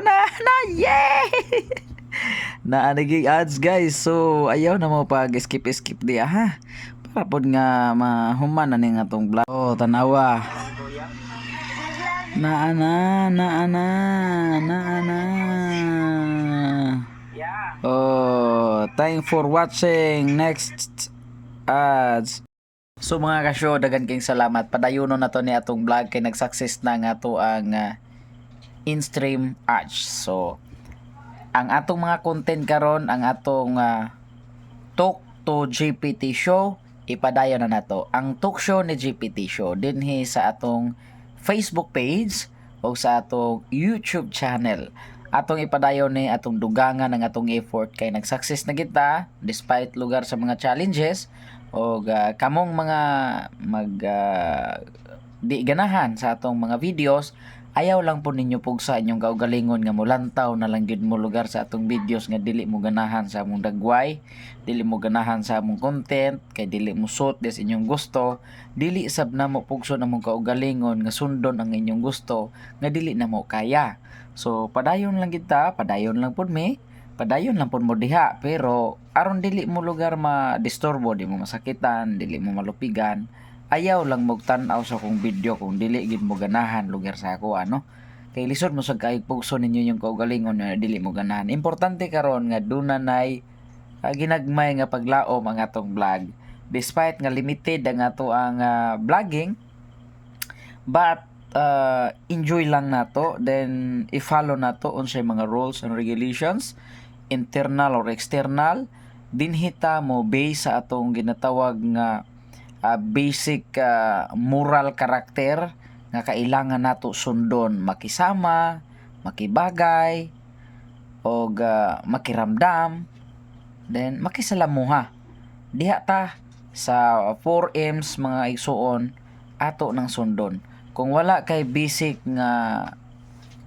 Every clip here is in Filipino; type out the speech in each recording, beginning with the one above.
na na yay! Na naging ads guys. So ayaw na mo pag skip skip diya ha? Para pod nga mahuman na ning atong vlog. Oh tanawa. Na ana na ana na ana oh thank for watching next ads. So mga kasyo, dagan kayong salamat. Padayono na to ni atong vlog kay nag-success na nga to ang uh, in-stream ads. So, ang atong mga content karon ang atong uh, Talk to GPT show, ipadayon na nato. Ang talk show ni GPT show dinhi sa atong Facebook page o sa atong YouTube channel. Atong ipadayon ni atong dugangan ng atong effort kay nag-success na kita despite lugar sa mga challenges o uh, kamong mga mag uh, di ganahan sa atong mga videos ayaw lang po ninyo pug sa inyong kaugalingon nga mulantaw na lang gyud mo lugar sa atong videos nga dili mo ganahan sa among dagway dili mo ganahan sa among content kay dili mo suot des inyong gusto. Dili sab na mo pugso na mong kaugalingon nga sundon ang inyong gusto nga dili na mo kaya. So padayon lang kita padayon lang pud mi padayon lang pud mo diha pero aron dili mo lugar ma-disturbo di mo masakitan dili mo malupigan ayaw lang mo tan-aw sa kong video kung dili gid mo ganahan lugar sa ako ano? Kay lisod mo sa kaig ninyo yung kaugalingon nga dili mo ganahan. Importante karon nga dunanay uh, ginagmay nga paglaom ang atong vlog. Despite nga limited ang ato ang ah, vlogging but uh, enjoy lang nato. Then i-follow nato unsay mga rules and regulations internal or external. Dinhita mo base sa atong ginatawag nga ah, basic ah, moral karakter nga kailangan nato sundon makisama makibagay o makiramdam then makisalamuha. Diha ta sa 4Ms mga igsuon ato ng sundon. Kung wala kay basic nga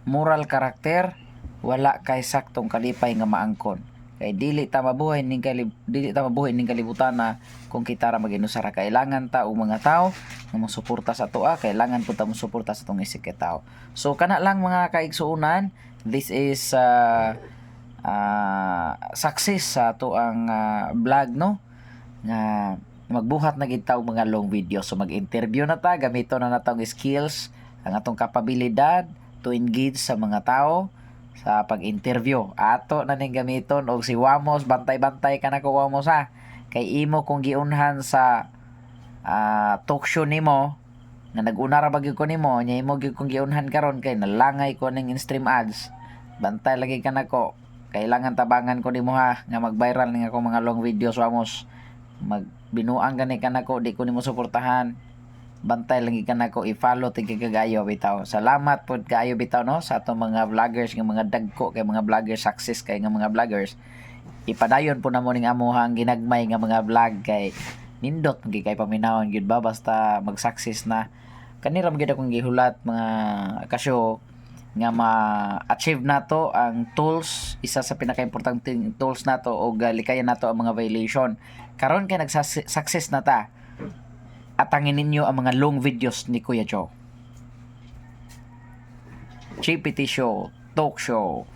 moral karakter wala kay saktong kalipay nga maangkon kay dili ta mabuhay ning kalib dili ta mabuhay ning kalibutan na kung kita ra maginusara kailangan ta og mga tao nga mosuporta sa toa kailangan pud ta mosuporta sa tong isig ka tao. So kana lang mga kaigsuonan this is uh, uh, success sa to ang uh, no? Nga magbuhat na gid ta og mga long video. So mag-interview na ta gamito na natong skills ang atong kapabilidad to engage sa mga tao sa pag-interview. Ato na ning gamiton og si Wamos bantay-bantay ka na ko Wamos ha. Kay imo kung giunhan sa ah, talk show nimo nga nag-una ra bagyo ko nimo nya imo gyud kung giunhan karon kay nalangay ko ning in-stream ads. Bantay lagi ka na ko. Kailangan tabangan ko nimo ha nga mag-viral ning ako mga long videos Wamos. Magbinuang gani ka na ko di ko nimo suportahan bantay lang ka na ko i-follow tig kagayo bitaw. Salamat pod kaayo bitaw no sa atong mga vloggers nga mga dagko kay mga vloggers success kay nga mga vloggers. Ipadayon po na mo ning amuha ang ginagmay nga mga vlog kay nindot gi kay paminawon gyud ba basta mag-success na. Kanira gyud akong gihulat mga kasyo nga ma-achieve nato ang tools isa sa pinaka-importanteng tools nato o likayan nato ang mga violation. Karon kay nag-success na ta atangin ninyo ang mga long videos ni Kuya Joe. GPT Show, Talk Show,